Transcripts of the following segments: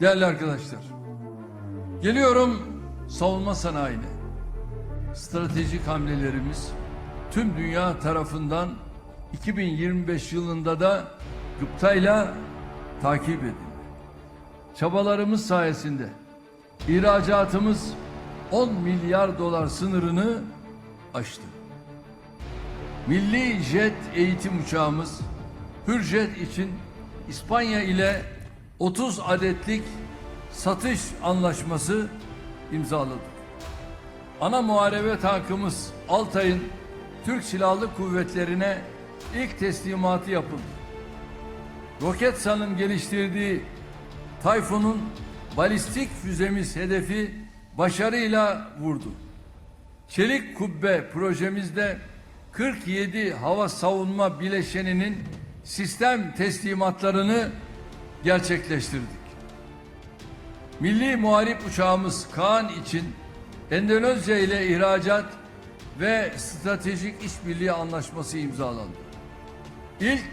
Değerli arkadaşlar, geliyorum savunma sanayine. Stratejik hamlelerimiz tüm dünya tarafından 2025 yılında da gıptayla takip edildi. Çabalarımız sayesinde ihracatımız 10 milyar dolar sınırını aştı. Milli jet eğitim uçağımız Hürjet için İspanya ile 30 adetlik satış anlaşması imzaladık. Ana muharebe tankımız Altay'ın Türk Silahlı Kuvvetlerine ilk teslimatı yapıldı. Roketsan'ın geliştirdiği Tayfun'un balistik füzemiz hedefi başarıyla vurdu. Çelik Kubbe projemizde 47 hava savunma bileşeninin sistem teslimatlarını gerçekleştirdik. Milli Muharip uçağımız Kaan için Endonezya ile ihracat ve stratejik işbirliği anlaşması imzalandı. İlk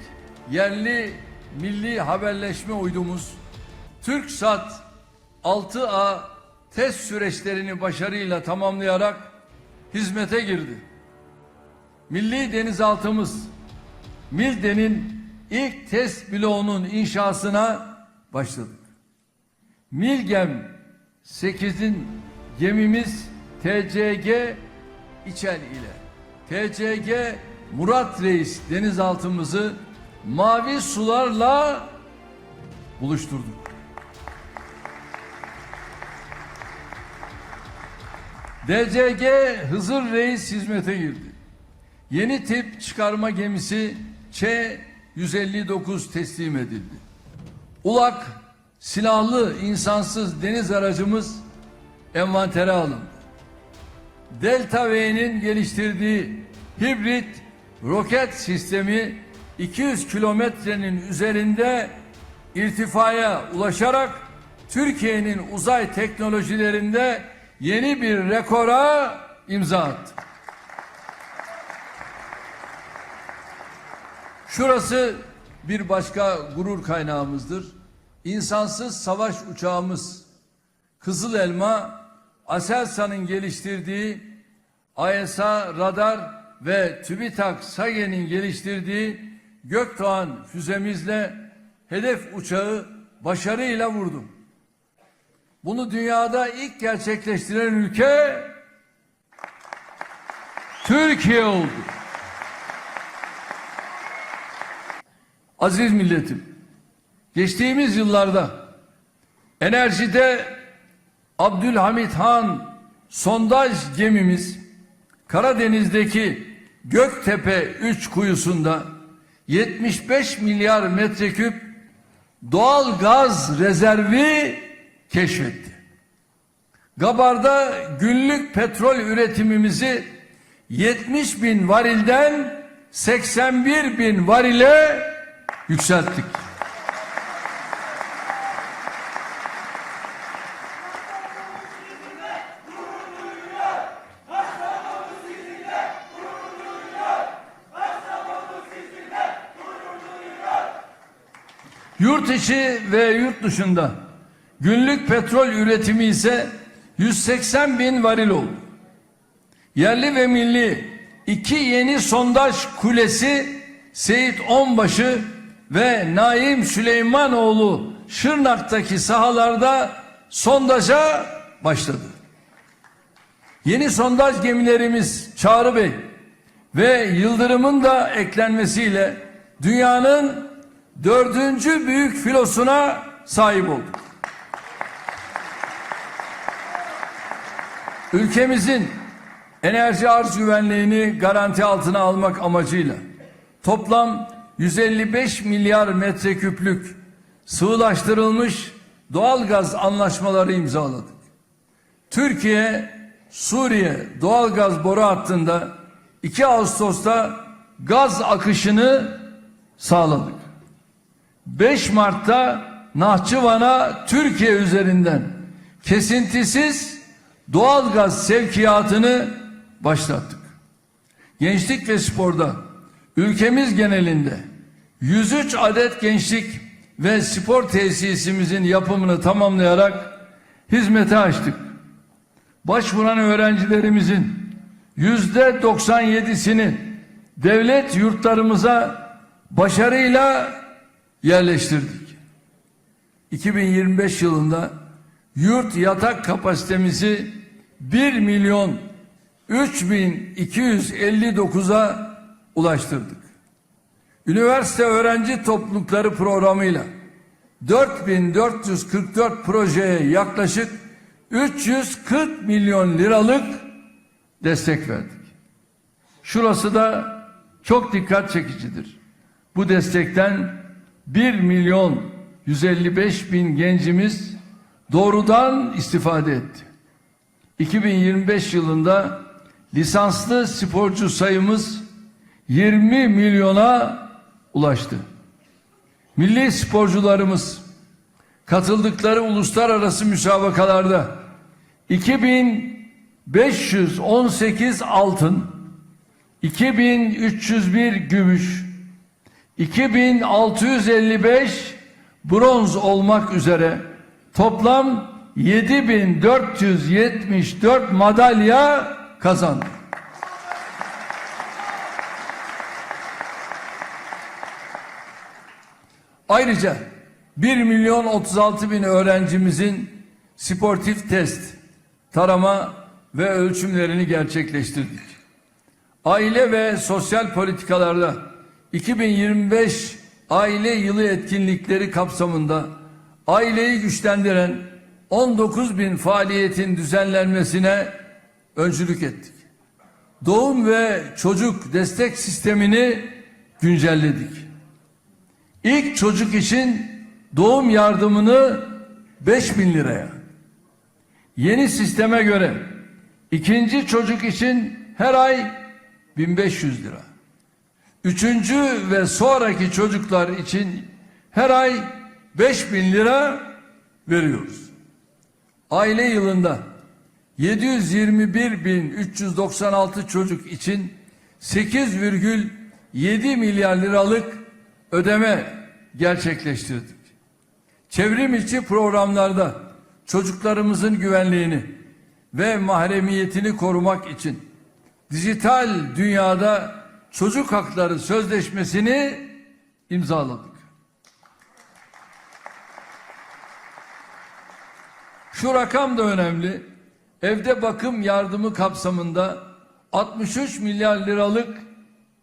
yerli milli haberleşme uydumuz TürkSat 6A test süreçlerini başarıyla tamamlayarak hizmete girdi. Milli denizaltımız Milde'nin ilk test bloğunun inşasına başladık. Milgem 8'in gemimiz TCG İçel ile TCG Murat Reis denizaltımızı mavi sularla buluşturduk. DCG Hızır Reis hizmete girdi. Yeni tip çıkarma gemisi Ç-159 teslim edildi. Ulak silahlı insansız deniz aracımız envantere alındı. Delta V'nin geliştirdiği hibrit roket sistemi 200 kilometrenin üzerinde irtifaya ulaşarak Türkiye'nin uzay teknolojilerinde yeni bir rekora imza attı. Şurası bir başka gurur kaynağımızdır. İnsansız savaş uçağımız Kızıl Elma Aselsan'ın geliştirdiği AESA radar ve TÜBİTAK SAGE'nin geliştirdiği Gökdoğan füzemizle hedef uçağı başarıyla vurdu. Bunu dünyada ilk gerçekleştiren ülke Türkiye oldu. Aziz milletim, geçtiğimiz yıllarda enerjide Abdülhamit Han sondaj gemimiz Karadeniz'deki Göktepe 3 kuyusunda 75 milyar metreküp doğal gaz rezervi keşfetti. Gabar'da günlük petrol üretimimizi 70 bin varilden 81 bin varile yükselttik. Yurt içi ve yurt dışında günlük petrol üretimi ise 180 bin varil oldu. Yerli ve milli iki yeni sondaj kulesi Seyit Onbaşı ve Naim Süleymanoğlu Şırnak'taki sahalarda sondaja başladı. Yeni sondaj gemilerimiz Çağrı Bey ve Yıldırım'ın da eklenmesiyle dünyanın dördüncü büyük filosuna sahip olduk. Ülkemizin enerji arz güvenliğini garanti altına almak amacıyla toplam 155 milyar metreküplük sığlaştırılmış doğal gaz anlaşmaları imzaladık. Türkiye Suriye doğal gaz boru hattında 2 Ağustos'ta gaz akışını sağladık. 5 Mart'ta Nahçıvan'a Türkiye üzerinden kesintisiz doğal gaz sevkiyatını başlattık. Gençlik ve sporda ülkemiz genelinde 103 adet gençlik ve spor tesisimizin yapımını tamamlayarak hizmete açtık. Başvuran öğrencilerimizin yüzde 97'sini devlet yurtlarımıza başarıyla yerleştirdik. 2025 yılında yurt yatak kapasitemizi 1 milyon 3259'a ulaştırdık. Üniversite öğrenci toplulukları programıyla 4444 projeye yaklaşık 340 milyon liralık destek verdik. Şurası da çok dikkat çekicidir. Bu destekten 1 milyon 155 bin gencimiz doğrudan istifade etti. 2025 yılında lisanslı sporcu sayımız 20 milyona ulaştı. Milli sporcularımız katıldıkları uluslararası müsabakalarda 2518 altın, 2301 gümüş, 2655 bronz olmak üzere toplam 7474 madalya kazandı. Ayrıca 1 milyon 36 bin öğrencimizin sportif test, tarama ve ölçümlerini gerçekleştirdik. Aile ve sosyal politikalarda 2025 aile yılı etkinlikleri kapsamında aileyi güçlendiren 19 bin faaliyetin düzenlenmesine öncülük ettik. Doğum ve çocuk destek sistemini güncelledik. İlk çocuk için doğum yardımını 5 bin liraya. Yeni sisteme göre ikinci çocuk için her ay 1500 lira. Üçüncü ve sonraki çocuklar için her ay 5000 lira veriyoruz. Aile yılında 721.396 çocuk için 8,7 milyar liralık ödeme gerçekleştirdik. Çevrim içi programlarda çocuklarımızın güvenliğini ve mahremiyetini korumak için dijital dünyada çocuk hakları sözleşmesini imzaladık. Şu rakam da önemli. Evde bakım yardımı kapsamında 63 milyar liralık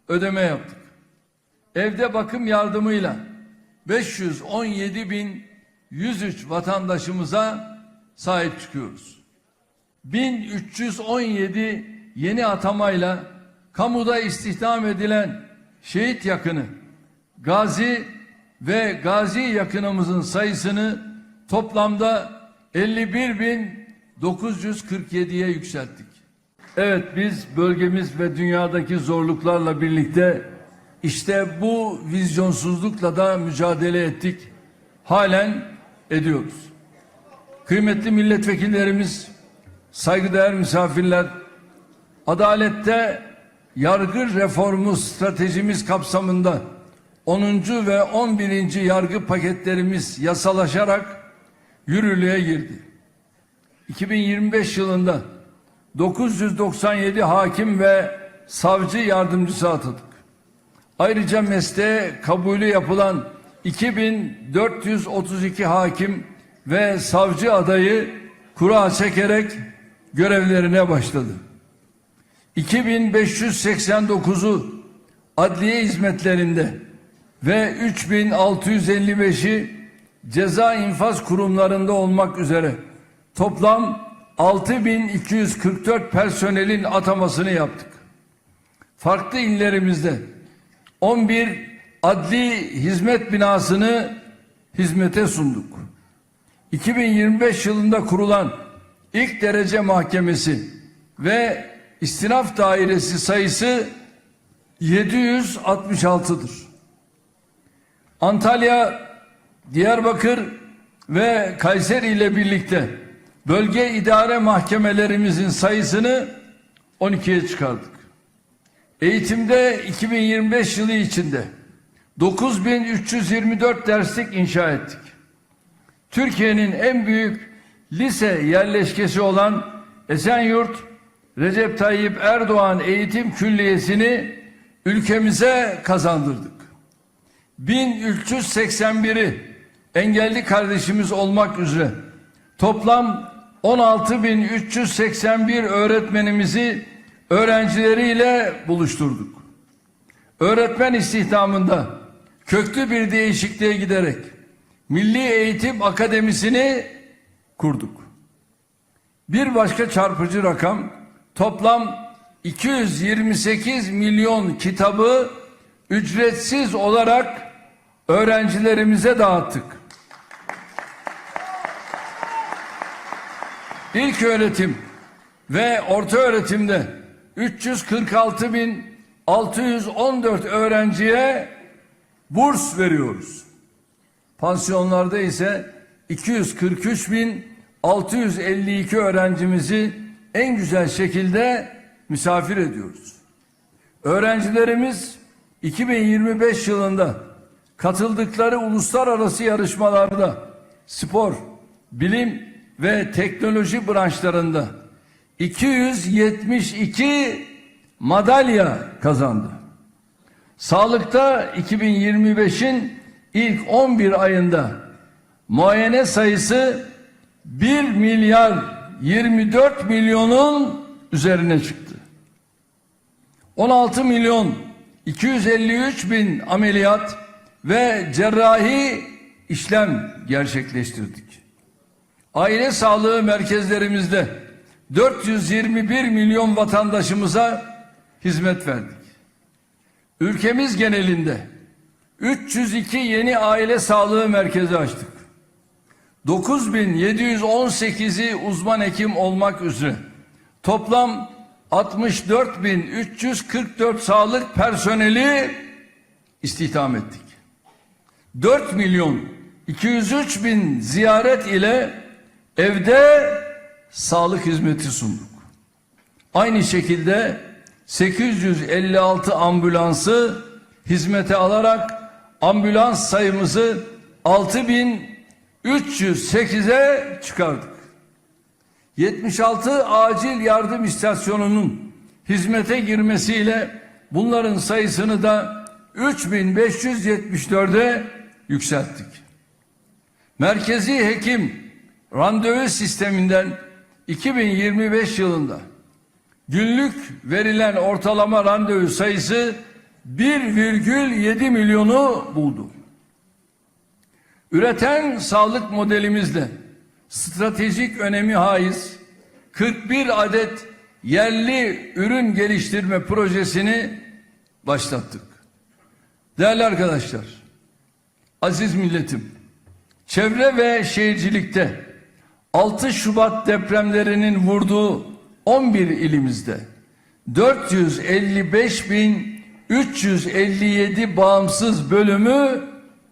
ödeme yaptık. Evde bakım yardımıyla 517 bin 103 vatandaşımıza sahip çıkıyoruz. 1317 yeni atamayla kamuda istihdam edilen şehit yakını, gazi ve gazi yakınımızın sayısını toplamda 51.947'ye yükselttik. Evet biz bölgemiz ve dünyadaki zorluklarla birlikte işte bu vizyonsuzlukla da mücadele ettik. Halen ediyoruz. Kıymetli milletvekillerimiz, saygıdeğer misafirler, adalette yargı reformu stratejimiz kapsamında 10. ve 11. yargı paketlerimiz yasalaşarak yürürlüğe girdi. 2025 yılında 997 hakim ve savcı yardımcısı atadık. Ayrıca mesleğe kabulü yapılan 2432 hakim ve savcı adayı kura çekerek görevlerine başladı. 2589'u adliye hizmetlerinde ve 3655'i ceza infaz kurumlarında olmak üzere toplam 6244 personelin atamasını yaptık. Farklı illerimizde 11 adli hizmet binasını hizmete sunduk. 2025 yılında kurulan ilk derece mahkemesi ve istinaf dairesi sayısı 766'dır. Antalya, Diyarbakır ve Kayseri ile birlikte bölge idare mahkemelerimizin sayısını 12'ye çıkardık. Eğitimde 2025 yılı içinde 9324 derslik inşa ettik. Türkiye'nin en büyük lise yerleşkesi olan Esenyurt Recep Tayyip Erdoğan Eğitim Külliyesi'ni ülkemize kazandırdık. 1381'i engelli kardeşimiz olmak üzere toplam 16.381 öğretmenimizi öğrencileriyle buluşturduk. Öğretmen istihdamında köklü bir değişikliğe giderek Milli Eğitim Akademisi'ni kurduk. Bir başka çarpıcı rakam toplam 228 milyon kitabı ücretsiz olarak öğrencilerimize dağıttık. İlk öğretim ve orta öğretimde 346.614 öğrenciye burs veriyoruz. Pansiyonlarda ise 243.652 öğrencimizi en güzel şekilde misafir ediyoruz. Öğrencilerimiz 2025 yılında katıldıkları uluslararası yarışmalarda spor, bilim ve teknoloji branşlarında 272 madalya kazandı. Sağlıkta 2025'in ilk 11 ayında muayene sayısı 1 milyar 24 milyonun üzerine çıktı. 16 milyon 253 bin ameliyat ve cerrahi işlem gerçekleştirdik. Aile sağlığı merkezlerimizde 421 milyon vatandaşımıza hizmet verdik. Ülkemiz genelinde 302 yeni aile sağlığı merkezi açtık. 9718'i uzman hekim olmak üzere toplam 64.344 sağlık personeli istihdam ettik. 4 milyon 203 bin ziyaret ile evde sağlık hizmeti sunduk. Aynı şekilde 856 ambulansı hizmete alarak ambulans sayımızı 6308'e çıkardık. 76 acil yardım istasyonunun hizmete girmesiyle bunların sayısını da 3574'e yükselttik. Merkezi hekim randevu sisteminden 2025 yılında günlük verilen ortalama randevu sayısı 1,7 milyonu buldu. Üreten sağlık modelimizle stratejik önemi haiz 41 adet yerli ürün geliştirme projesini başlattık. Değerli arkadaşlar, aziz milletim, çevre ve şehircilikte 6 Şubat depremlerinin vurduğu 11 ilimizde 455.357 bağımsız bölümü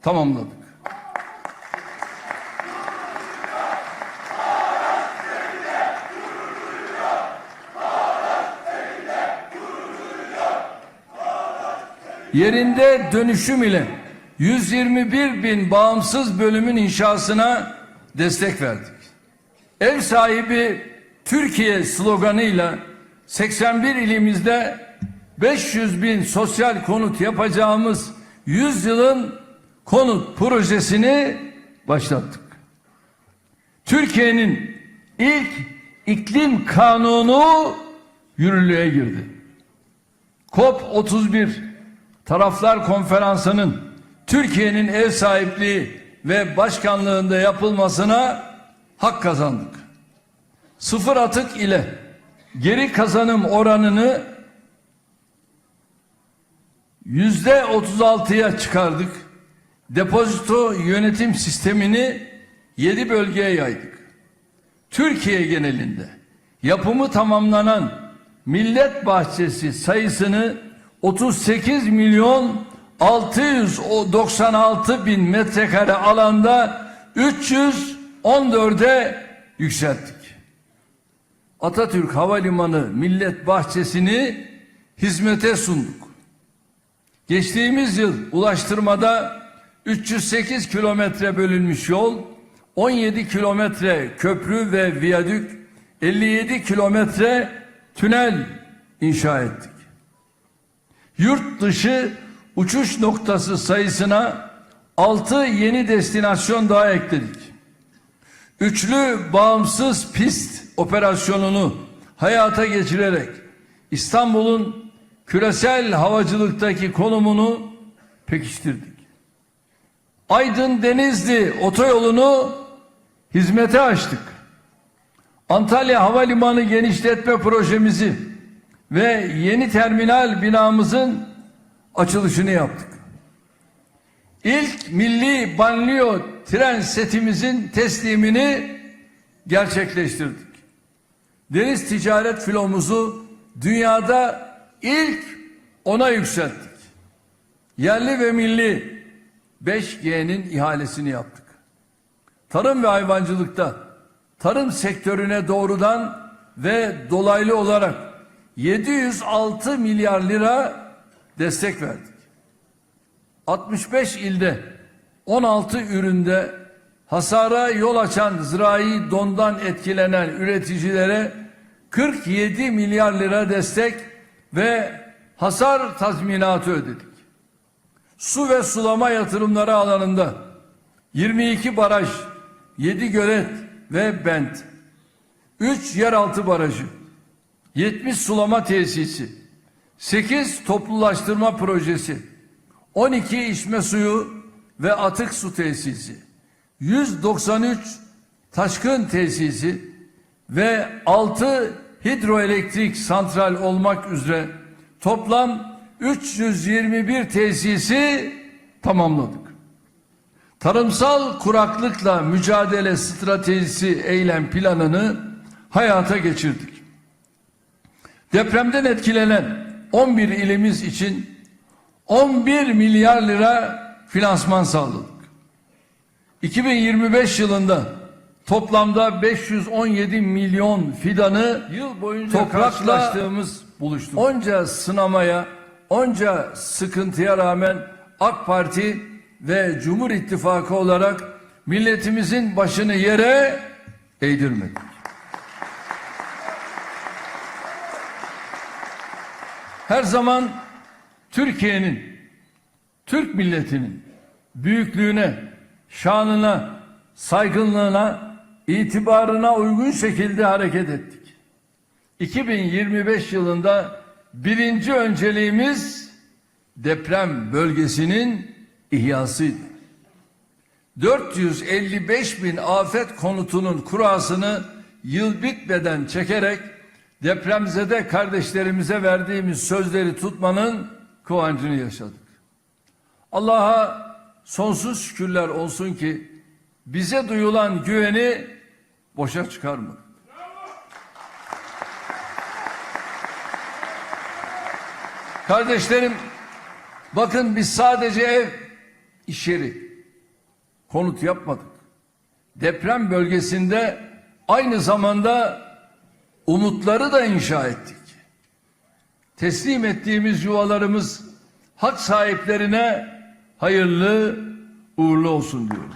tamamladık. yerinde dönüşüm ile 121 bin bağımsız bölümün inşasına destek verdik. Ev sahibi Türkiye sloganıyla 81 ilimizde 500 bin sosyal konut yapacağımız 100 yılın konut projesini başlattık. Türkiye'nin ilk iklim kanunu yürürlüğe girdi. COP 31 Taraflar Konferansı'nın Türkiye'nin ev sahipliği ve başkanlığında yapılmasına hak kazandık. Sıfır atık ile geri kazanım oranını yüzde otuz altıya çıkardık. Depozito yönetim sistemini yedi bölgeye yaydık. Türkiye genelinde yapımı tamamlanan millet bahçesi sayısını 38 milyon 696 bin metrekare alanda 314'e yükselttik. Atatürk Havalimanı Millet Bahçesi'ni hizmete sunduk. Geçtiğimiz yıl ulaştırmada 308 kilometre bölünmüş yol, 17 kilometre köprü ve viyadük, 57 kilometre tünel inşa ettik. Yurt dışı uçuş noktası sayısına 6 yeni destinasyon daha ekledik. Üçlü bağımsız pist operasyonunu hayata geçirerek İstanbul'un küresel havacılıktaki konumunu pekiştirdik. Aydın Denizli otoyolunu hizmete açtık. Antalya Havalimanı genişletme projemizi ve yeni terminal binamızın açılışını yaptık. İlk milli banliyö tren setimizin teslimini gerçekleştirdik. Deniz ticaret filomuzu dünyada ilk ona yükselttik. Yerli ve milli 5G'nin ihalesini yaptık. Tarım ve hayvancılıkta tarım sektörüne doğrudan ve dolaylı olarak 706 milyar lira destek verdik. 65 ilde 16 üründe hasara yol açan zirai dondan etkilenen üreticilere 47 milyar lira destek ve hasar tazminatı ödedik. Su ve sulama yatırımları alanında 22 baraj, 7 gölet ve bent, 3 yeraltı barajı, 70 sulama tesisi, 8 toplulaştırma projesi, 12 içme suyu ve atık su tesisi, 193 taşkın tesisi ve 6 hidroelektrik santral olmak üzere toplam 321 tesisi tamamladık. Tarımsal kuraklıkla mücadele stratejisi eylem planını hayata geçirdik. Depremden etkilenen 11 ilimiz için 11 milyar lira finansman sağladık. 2025 yılında toplamda 517 milyon fidanı yıl boyunca Toprakla karşılaştığımız buluştuk. Onca sınamaya, onca sıkıntıya rağmen AK Parti ve Cumhur İttifakı olarak milletimizin başını yere eğdirmedik. Her zaman Türkiye'nin, Türk milletinin büyüklüğüne, şanına, saygınlığına, itibarına uygun şekilde hareket ettik. 2025 yılında birinci önceliğimiz deprem bölgesinin ihyasıydı. 455 bin afet konutunun kurasını yıl bitmeden çekerek depremzede kardeşlerimize verdiğimiz sözleri tutmanın kıvancını yaşadık. Allah'a sonsuz şükürler olsun ki bize duyulan güveni boşa çıkarmadı. Kardeşlerim bakın biz sadece ev iş yeri konut yapmadık. Deprem bölgesinde aynı zamanda umutları da inşa ettik. Teslim ettiğimiz yuvalarımız hak sahiplerine hayırlı uğurlu olsun diyorum.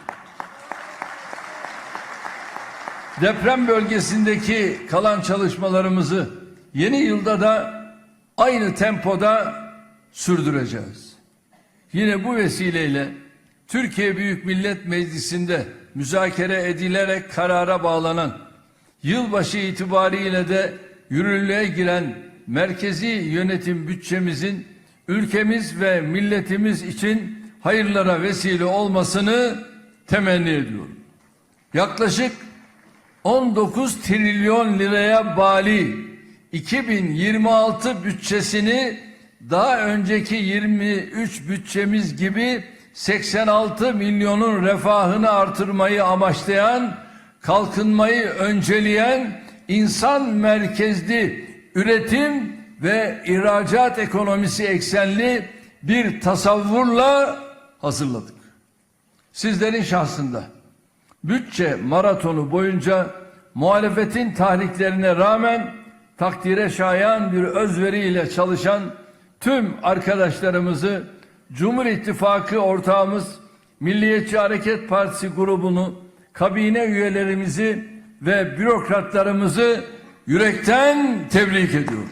Deprem bölgesindeki kalan çalışmalarımızı yeni yılda da aynı tempoda sürdüreceğiz. Yine bu vesileyle Türkiye Büyük Millet Meclisi'nde müzakere edilerek karara bağlanan yılbaşı itibariyle de yürürlüğe giren merkezi yönetim bütçemizin ülkemiz ve milletimiz için hayırlara vesile olmasını temenni ediyorum. Yaklaşık 19 trilyon liraya bali 2026 bütçesini daha önceki 23 bütçemiz gibi 86 milyonun refahını artırmayı amaçlayan, kalkınmayı önceleyen insan merkezli üretim ve ihracat ekonomisi eksenli bir tasavvurla hazırladık. Sizlerin şahsında bütçe maratonu boyunca muhalefetin tahriklerine rağmen takdire şayan bir özveriyle çalışan tüm arkadaşlarımızı Cumhur İttifakı ortağımız Milliyetçi Hareket Partisi grubunu, kabine üyelerimizi ve bürokratlarımızı yürekten tebrik ediyorum.